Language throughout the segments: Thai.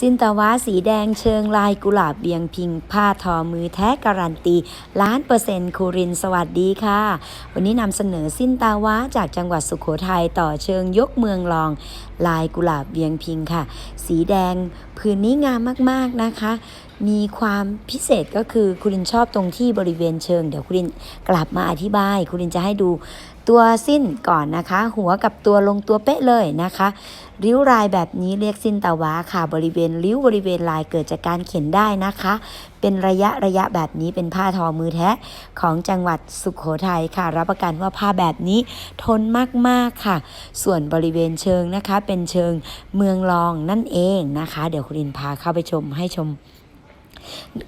สินตาวาสีแดงเชิงลายกุหลาบเบียงพิง ผ้าทอมือแท้การันตี ล้านเปอร์เซ็นต์คูรินสวัสดีค่ะ วันนี้นำเสนอสินตาวาจากจังหวัดสุขโขทัยต่อเชิงยกเมืองรอง ลายกุหลาบเบียงพิงค่ะ สีแดงพื้นนี้งามมากๆนะคะ มีความพิเศษก็คือคุณลินชอบตรงที่บริเวณเชิง เดี๋ยวคุณลินกลับมาอธิบายคุณลินจะให้ดู ตัวสิ้นก่อนนะคะ หัวกับตัวลงตัวเป๊ะเลยนะคะ ริ้วรายแบบนี้เรียกสิ้นตาวาค่ะ บริเวณริ้วบริเวณลายเกิดจากการเขียนได้นะคะ เป็นระยะระยะแบบนี้เป็นผ้าทอมือแท้ของจังหวัดสุขโขทัยค่ะ รับประกันว่าผ้าแบบนี้ทนมากๆค่ะ ส่วนบริเวณเชิงนะคะ เป็นเชิงเมืองรองนั่นเองนะคะ เดี๋ยวคุณลินพาเข้าไปชมให้ชม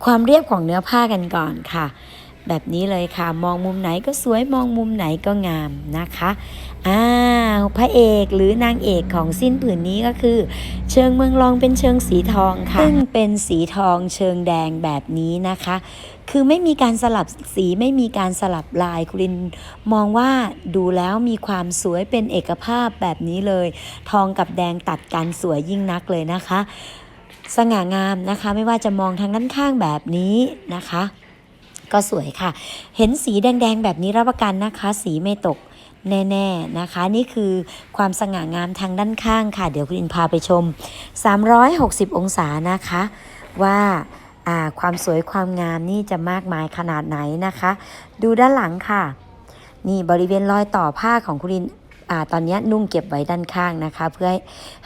ความเรียบของเนื้อผ้ากันก่อนค่ะ แบบนี้เลยค่ะ มองมุมไหนก็สวยมองมุมไหนก็งามนะคะอ้าวพระเอกหรือนางเอกของสิ้นผืนนี้ก็คือ เชิงเมืองรองเป็นเชิงสีทองค่ะซึ่งเป็นสีทองเชิงแดงแบบนี้นะคะ คือไม่มีการสลับสีไม่มีการสลับลายคุณลินมองว่าดูแล้วมีความสวยเป็นเอกภาพแบบนี้เลย ทองกับแดงตัดกันสวยยิ่งนักเลยนะคะ สง่างามนะคะ ไม่ว่าจะมองทางด้านข้างแบบนี้นะคะ ก็สวยค่ะ เห็นสีแดงๆ แบบนี้รับประกันนะคะ สีไม่ตกแน่ๆนะคะ นี่คือความสง่างามทางด้านข้างค่ะ เดี๋ยวคุณอินพาไปชม 360 องศานะคะ ว่าความสวยความงามนี่จะมากมายขนาดไหนนะคะ ดูด้านหลังค่ะ นี่บริเวณรอยต่อผ้าของคุณลินอตอนนี้นุ่งเก็บไว้ด้านข้างนะคะ เพื่อ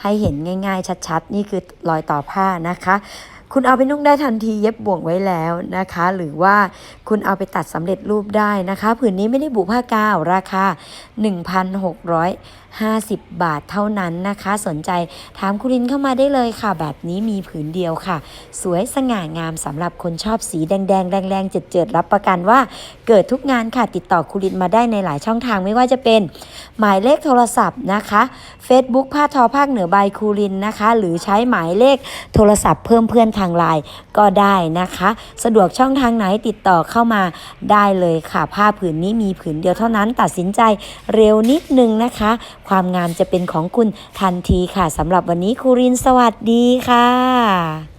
ให้เห็นง่าย ๆ ชัด ๆ นี่คือรอยต่อผ้านะคะ คุณเอาไปนุ่งได้ทันทีเย็บบ่วงไว้แล้วนะคะ หรือว่าคุณเอาไปตัดสำเร็จรูปได้นะคะผืนนี้ไม่ได้บุผ้ากาวราคา 1,650 บาทเท่านั้นนะคะ สนใจถามคุณลินเข้ามาได้เลยค่ะ แบบนี้มีผืนเดียวค่ะ สวยสง่างามสำหรับคนชอบสีแดงแดงแรงแรงๆเจิดๆรับประกันว่าเกิดทุกงานค่ะติดต่อคุณลินมาได้ในหลายช่องทางไม่ว่าจะเป็นหมายเลขโทรศัพท์นะคะ Facebook ผ้าทอภาคเหนือใบคูรินนะคะ หรือใช้หมายเลขโทรศัพท์เพิ่มเพื่อนทางไลน์ก็ได้นะคะ สะดวกช่องทางไหนติดต่อเข้ามาได้เลยค่ะ ผ้าผืนนี้มีผืนเดียวเท่านั้นตัดสินใจเร็วนิดนึงนะคะ ความงามจะเป็นของคุณทันทีค่ะสำหรับวันนี้คูรินสวัสดีค่ะ